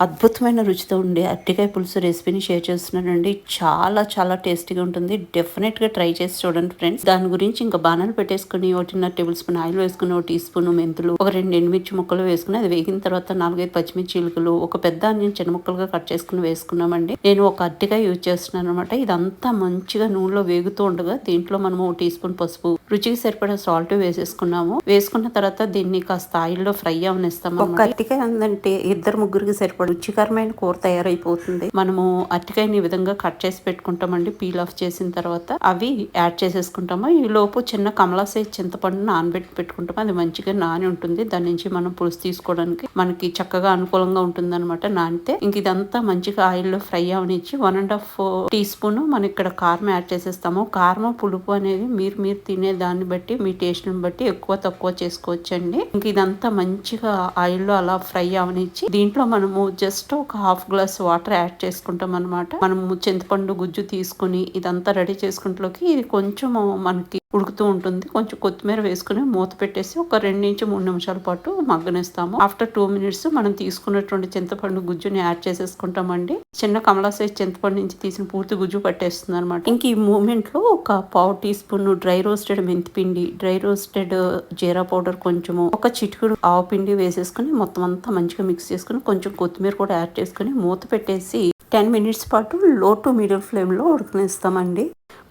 అద్భుతమైన రుచితో ఉండే అరటికాయ పులుసు రెసిపీని షేర్ చేస్తున్నానండి. చాలా చాలా టేస్టీగా ఉంటుంది. డెఫినెట్గా ట్రై చేసి చూడండి ఫ్రెండ్స్. దాని గురించి ఇంకా బాణాలు పెట్టేసుకుని ఒకటిన్నర టేబుల్ స్పూన్ ఆయిల్ వేసుకుని ఒక టీ స్పూన్ మెంతులు ఒక రెండు ఎండుమిర్చి ముక్కలు వేసుకుని అది వేగిన తర్వాత నాలుగైదు పచ్చిమిర్చి ఇలుకలు ఒక పెద్ద ఆనియన్ చిన్న ముక్కలుగా కట్ చేసుకుని వేసుకున్నామండి. నేను ఒక అరటికాయ యూజ్ చేస్తున్నాను అనమాట ఇదంతా మంచిగా నూనెలో వేగుతూ ఉండగా దీంట్లో మనము టీ స్పూన్ పసుపు రుచికి సరిపడా సాల్ట్ వేసేసుకున్నాము. వేసుకున్న తర్వాత దీన్ని కాస్త ఆయిల్లో ఫ్రై అవనిస్తాము ఒక అరటికాయ ఉందంటే ఇద్దరు ముగ్గురికి సరిపడా రుచికరమైన కూర తయారైపోతుంది. మనము అరటికాయని ఈ విధంగా కట్ చేసి పెట్టుకుంటామండి. పీల్ ఆఫ్ చేసిన తర్వాత అవి యాడ్ చేసేసుకుంటాము. ఈ లోపు చిన్న కమలా సైజ్ చింతపండు నానబెట్టి పెట్టుకుంటాము. అది మంచిగా నాని ఉంటుంది. దాని నుంచి మనం పులుసు తీసుకోవడానికి మనకి చక్కగా అనుకూలంగా ఉంటుంది అనమాట నానితే. ఇంక ఇదంతా మంచిగా ఆయిల్లో ఫ్రై అవనిచ్చి one and half teaspoon మనం ఇక్కడ కారం యాడ్ చేసేస్తాము. కారం పులుపు అనేది మీరు మీరు తినే దాన్ని బట్టి మీ టేస్ట్ని బట్టి ఎక్కువ తక్కువ చేసుకోవచ్చండి. ఇంక ఇదంతా మంచిగా ఆయిల్లో అలా ఫ్రై అవనిచ్చి దీంట్లో మనము జస్ట్ ఒక హాఫ్ గ్లాస్ వాటర్ యాడ్ చేసుకుంటాం అనమాట మనము చింతపండు గుజ్జు తీసుకుని ఇదంతా రెడీ చేసుకుంటలోకి ఇది కొంచెం మనకి ఉడుకుతూ ఉంటుంది. కొంచెం కొత్తిమీర వేసుకుని మూత పెట్టేసి ఒక రెండు నుంచి మూడు నిమిషాల పాటు మగ్గనిస్తాము. ఆఫ్టర్ టూ మినిట్స్ మనం తీసుకున్నటువంటి చింతపండు గుజ్జుని యాడ్ చేసేసుకుంటామండి. చిన్న కమలా సైజ్ చింతపండు నుంచి తీసిన పూర్తి గుజ్జు పట్టేస్తుంది అనమాట ఇంక ఈ మూమెంట్లో ఒక పావు టీ స్పూన్ డ్రై రోస్టెడ్ మెంతిపిండి డ్రై రోస్టెడ్ జీరా పౌడర్ కొంచెము ఒక చిటికుడు ఆవు పిండి వేసేసుకుని మొత్తం అంతా మంచిగా మిక్స్ చేసుకుని కొంచెం కొత్తిమీర కూడా యాడ్ చేసుకుని మూత పెట్టేసి టెన్ మినిట్స్ పాటు లో టు మీడియం ఫ్లేమ్లో ఉడకనిస్తామండి.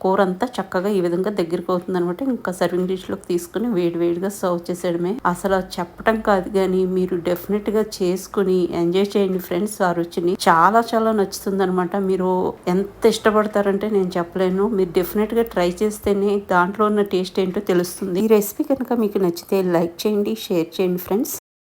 కూర అంతా చక్కగా ఈ విధంగా దగ్గరికి అవుతుంది అనమాట ఇంకా సర్వింగ్ డిష్లోకి తీసుకుని వేడివేడిగా సర్వ్ చేసేయడమే. అసలు చెప్పటం కాదు కానీ మీరు డెఫినెట్గా చేసుకుని ఎంజాయ్ చేయండి ఫ్రెండ్స్. ఆ రుచిని చాలా చాలా నచ్చుతుంది అనమాట మీరు ఎంత ఇష్టపడతారంటే నేను చెప్పలేను. మీరు డెఫినెట్గా ట్రై చేస్తేనే దాంట్లో ఉన్న టేస్ట్ ఏంటో తెలుస్తుంది. ఈ రెసిపీ కనుక మీకు నచ్చితే లైక్ చేయండి షేర్ చేయండి ఫ్రెండ్స్.